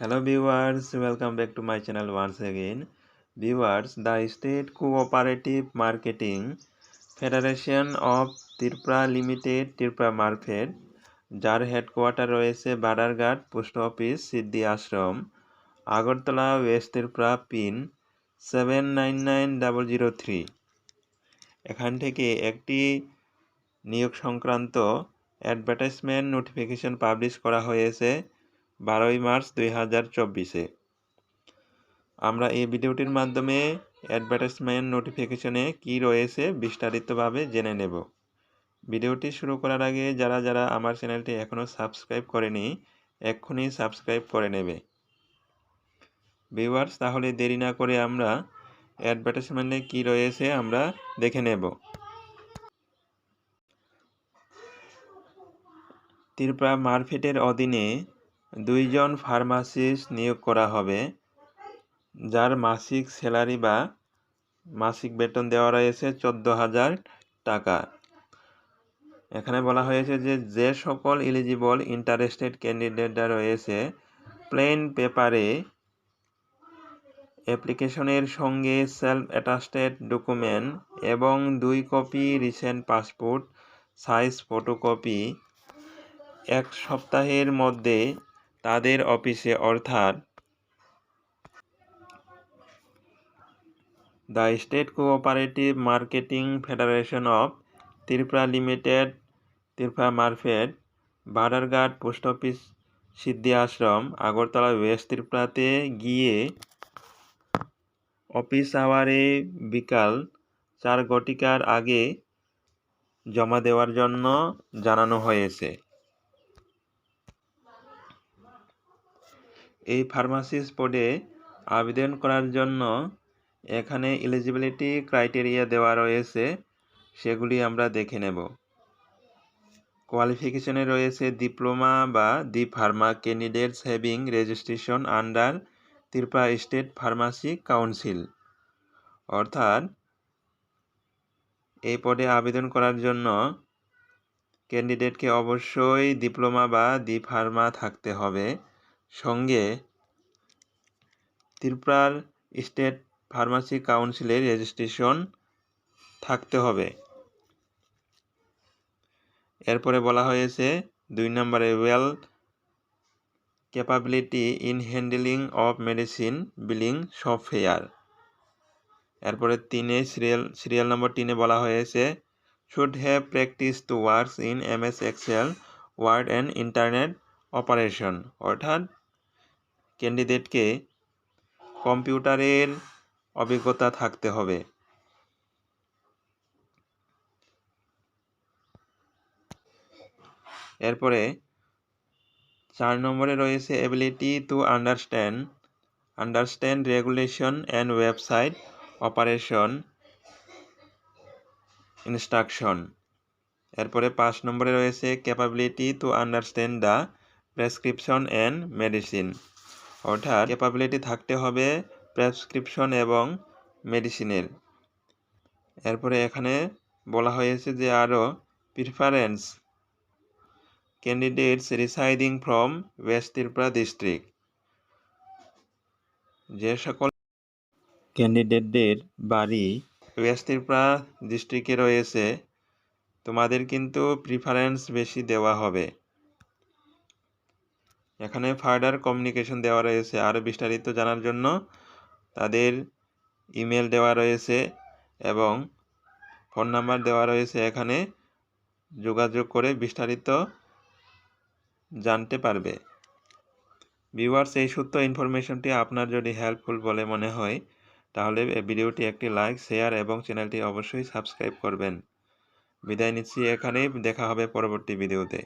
Hello viewers, welcome back to my channel once again. Viewers, the State Cooperative Marketing Federation of Tirpura Limited, Tirpura Market, যার headquarter রয়েছে Badharghat post office Siddhi Ashram Agartala west Tripura pin seven nine nine double zero three এখান থেকে একটি নিয়োগ সংক্রান্ত advertisement notification publish করা হয়েছে বারোই মার্চ দুই হাজার চব্বিশে। আমরা এই ভিডিওটির মাধ্যমে অ্যাডভার্টাইজমেন্ট নোটিফিকেশনে কি রয়েছে বিস্তারিতভাবে জেনে নেব। ভিডিওটি শুরু করার আগে যারা যারা আমার চ্যানেলটি এখনও সাবস্ক্রাইব করেনি, এক্ষুনি সাবস্ক্রাইব করে নেবে। ভিউয়ার্স, তাহলে দেরি না করে আমরা অ্যাডভার্টাইজমেন্টে কি রয়েছে আমরা দেখে নেব। ত্রিপুরা মার্কেটের অধীনে দুইজন ফার্মাসিস্ট নিয়োগ করা হবে, যার মাসিক স্যালারি বা মাসিক বেতন দেওয়া রয়েছে চোদ্দ হাজার টাকা। এখানে বলা হয়েছে যে যে সকল এলিজিবল ইন্টারেস্টেড ক্যান্ডিডেটরা রয়েছে প্লেন পেপারে অ্যাপ্লিকেশনের সঙ্গে সেলফ অ্যাটাস্টেড ডকুমেন্ট এবং দুই copy recent passport size photocopy এক সপ্তাহের মধ্যে তাদের অফিসে, অর্থাৎ the state cooperative marketing federation of Tripura limited, Tripura market Badharghat post office, Siddhi Ashram, Agartala West ত্রিপুরাতে গিয়ে অফিস আওয়ারে বিকাল চার ঘটিকার আগে জমা দেওয়ার জন্য জানানো হয়েছে। এই ফার্মাসিস্ট পদে আবেদন করার জন্য এখানে এলিজিবিলিটি ক্রাইটেরিয়া দেওয়া রয়েছে, সেগুলি আমরা দেখে নেব। কোয়ালিফিকেশনে রয়েছে ডিপ্লোমা বা D pharma candidates having registration under Tripura state pharmacy council অর্থাৎ এই পদে আবেদন করার জন্য ক্যান্ডিডেটকে অবশ্যই ডিপ্লোমা বা দি ফার্মা থাকতে হবে। সঙ্গে ত্রিপুরার স্টেট ফার্মাসি কাউন্সিলের রেজিস্ট্রেশন থাকতে হবে। এরপরে বলা হয়েছে, দুই নম্বরে well capability in handling of medicine billing software এরপরে তিনে সিরিয়াল সিরিয়াল নম্বর তিনে বলা হয়েছে should have practice to works in M S Excel Word and internet operation অর্থাৎ ক্যান্ডিডেটকে কম্পিউটারের অভিজ্ঞতা থাকতে হবে। এরপরে চার নম্বরে রয়েছে ability to understand understand regulation and website operation instruction এরপরে পাঁচ নম্বরে রয়েছে capability to understand the prescription and medicine অর্থাৎ ক্যাপাবিলিটি থাকতে হবে প্রেসক্রিপশন এবং মেডিসিনের এরপরে এখানে বলা হয়েছে যে আরও preference candidates residing from west Tripura district যে সকল ক্যান্ডিডেটদের বাড়ি ওয়েস্ট ত্রিপুরা ডিস্ট্রিক্টে রয়েছে, তোমাদের কিন্তু প্রিফারেন্স বেশি দেওয়া হবে। এখানে ফার্দার কমিউনিকেশন দেওয়া রয়েছে। আরও বিস্তারিত জানার জন্য তাদের ইমেল দেওয়া রয়েছে এবং ফোন নাম্বার দেওয়া রয়েছে। এখানে যোগাযোগ করে বিস্তারিত জানতে পারবে। ভিউয়ার্স এই সূত্র ইনফরমেশনটি আপনার যদি হেল্পফুল বলে মনে হয়, তাহলে ভিডিওটি একটি লাইক শেয়ার এবং চ্যানেলটি অবশ্যই সাবস্ক্রাইব করবেন। বিদায় নিচ্ছি এখানেই। দেখা হবে পরবর্তী ভিডিওতে।